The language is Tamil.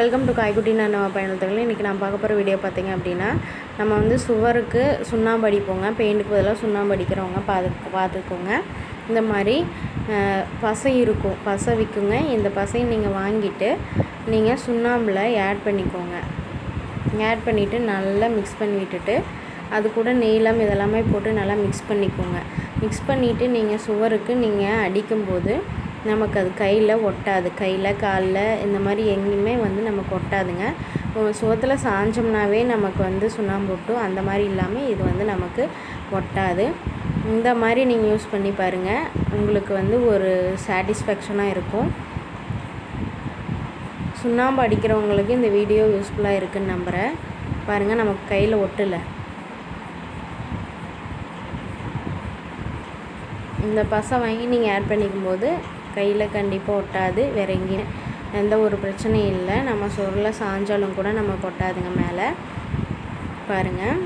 வெல்கம் டு காய்குட்டி நான் பயணத்துக்கு இன்றைக்கி நான் பார்க்க போகிற வீடியோ பார்த்தீங்க அப்படின்னா நம்ம வந்து சுவருக்கு சுண்ணாம்பு அடிப்போங்க. பெயிண்ட்டுக்கு பதிலாக சுண்ணாம்பு அடிக்கிறவங்க பார்த்து பார்த்துக்கோங்க. இந்த மாதிரி பசை இருக்கும். பசை விற்குங்க இந்த பசையை நீங்கள் வாங்கிட்டு நீங்கள் சுண்ணாம்பில் ஆட் பண்ணிக்கோங்க. ஆட் பண்ணிவிட்டு நல்லா மிக்ஸ் பண்ணி விட்டுட்டு அது கூட நீளம் இதெல்லாமே போட்டு நல்லா மிக்ஸ் பண்ணிக்கோங்க. மிக்ஸ் பண்ணிவிட்டு நீங்கள் சுவருக்கு நீங்கள் அடிக்கும்போது நமக்கு அது கையில் ஒட்டாது. கையில் காலில் இந்த மாதிரி எங்கேயுமே வந்து நமக்கு ஒட்டாதுங்க இப்போ சாஞ்சோம்னாவே நமக்கு வந்து சுண்ணாம்பு ஒட்டும் அந்த மாதிரி இல்லாமல் இது வந்து நமக்கு ஒட்டாது. இந்த மாதிரி நீங்கள் யூஸ் பண்ணி பாருங்கள் உங்களுக்கு வந்து ஒரு சாட்டிஸ்ஃபேக்ஷனாக இருக்கும். சுண்ணாம்பு அடிக்கிறவங்களுக்கு இந்த வீடியோ யூஸ்ஃபுல்லாக இருக்குன்னு நம்புகிறேன் பாருங்கள் நமக்கு கையில் ஒட்டலை. இந்த பசை வாங்கி நீங்கள் ஆட் பண்ணிக்கும் போது கையில் கண்டிப்பாக ஒட்டாது வேறு எங்கேயும் எந்த ஒரு பிரச்சனையும் இல்லை. நம்ம சொருளை சாஞ்சாலும் கூட நம்ம ஒட்டாதுங்க மேலே. பாருங்கள்